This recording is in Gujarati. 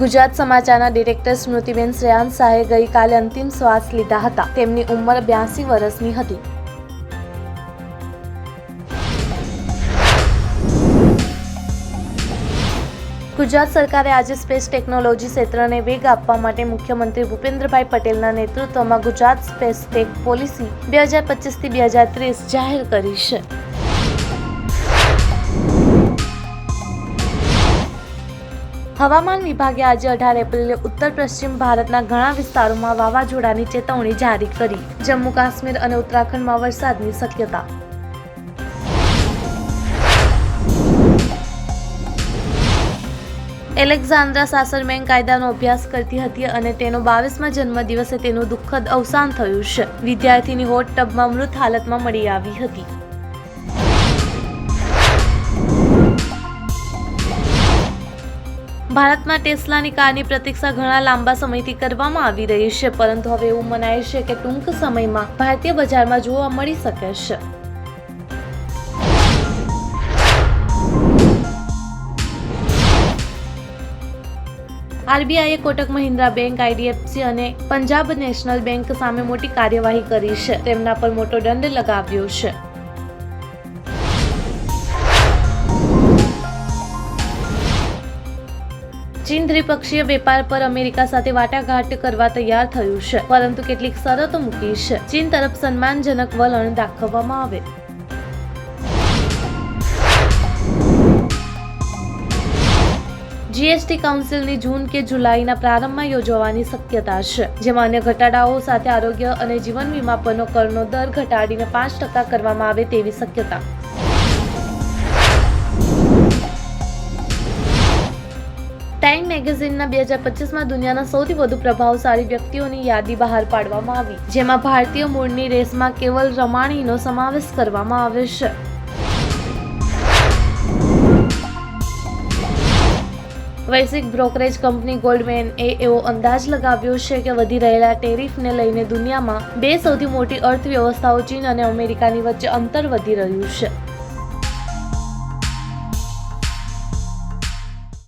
ગુજરાત સમાચારના ડિરેક્ટર સ્મૃતિબેન શ્રેયાંશ શાહે ગઈકાલે અંતિમ શ્વાસ લીધા હતા. તેમની ઉંમર બ્યાસી વર્ષની હતી. ગુજરાત સરકારે આજે સ્પેસ ટેકનોલોજી ક્ષેત્રને વેગ આપવા માટે મુખ્યમંત્રી ભૂપેન્દ્રભાઈ પટેલના નેતૃત્વમાં ગુજરાત સ્પેસ ટેક પોલિસી બે હજાર પચીસથી બે હજાર ત્રીસ જાહેર કરી છે. હવામાન વિભાગે આજે અઢાર એપ્રિલે ઉત્તર પશ્ચિમ ભારતના ઘણા વિસ્તારોમાં વાવાઝોડાની ચેતવણી જારી કરી. જમ્મુ કાશ્મીર અને ઉત્તરાખંડમાં વરસાદની શક્યતા. એલેક્ઝાન્દ્રા સાસરમેન કાયદાનો અભ્યાસ કરતી હતી અને તેનો બાવીસમા જન્મદિવસે તેનું દુઃખદ અવસાન થયું છે. વિદ્યાર્થીની હોટ ટબમાં મૃત હાલતમાં મળી આવી હતી. ભારતમાં ટેસ્લાની કારની પ્રતીક્ષા ઘણા લાંબા સમયથી કરવામાં આવી રહી છે, પરંતુ હવે એવું મનાય છે કે ટૂંક સમયમાં ભારતીય બજારમાં જોવા મળી શકે છે. આરબીઆઈએ કોટક મહિન્દ્રા બેંક, આઈડીએફસી અને પંજાબ નેશનલ બેંક સામે મોટી કાર્યવાહી કરી છે. તેમના પર મોટો દંડ લગાવ્યો છે. ચીન દ્વિપક્ષીય વેપાર પર અમેરિકા સાથે વાટાઘાટ કરવા તૈયાર થયું છે, પરંતુ કેટલીક શરતો મૂકી છે. ચીન તરફ સન્માનજનક વલણ દાખવવામાં આવે. જીએસટી કાઉન્સિલની જૂન કે જુલાઈના પ્રારંભમાં યોજવાની શક્યતા છે, જેમાં અન્ય ઘટાડાઓ સાથે આરોગ્ય અને જીવન વીમા પરનો કરનો દર ઘટાડીને પાંચ ટકા કરવામાં આવે તેવી શક્યતા. મેગેઝિનના બે હજાર પચીસમાં દુનિયાના સૌથી વધુ પ્રભાવશાળી વ્યક્તિઓની યાદી બહાર પાડવામાં આવી, જેમાં ભારતીય મૂળની રેસમાં કેવલ રમાણીનો સમાવેશ કરવામાં આવ્યો છે. વૈશ્વિક બ્રોકરેજ કંપની ગોલ્ડમેન એ એવો અંદાજ લગાવ્યો છે કે વધી રહેલા ટેરિફને લઈને દુનિયામાં બે સૌથી મોટી અર્થવ્યવસ્થાઓ ચીન અને અમેરિકાની વચ્ચે અંતર વધી રહ્યું છે.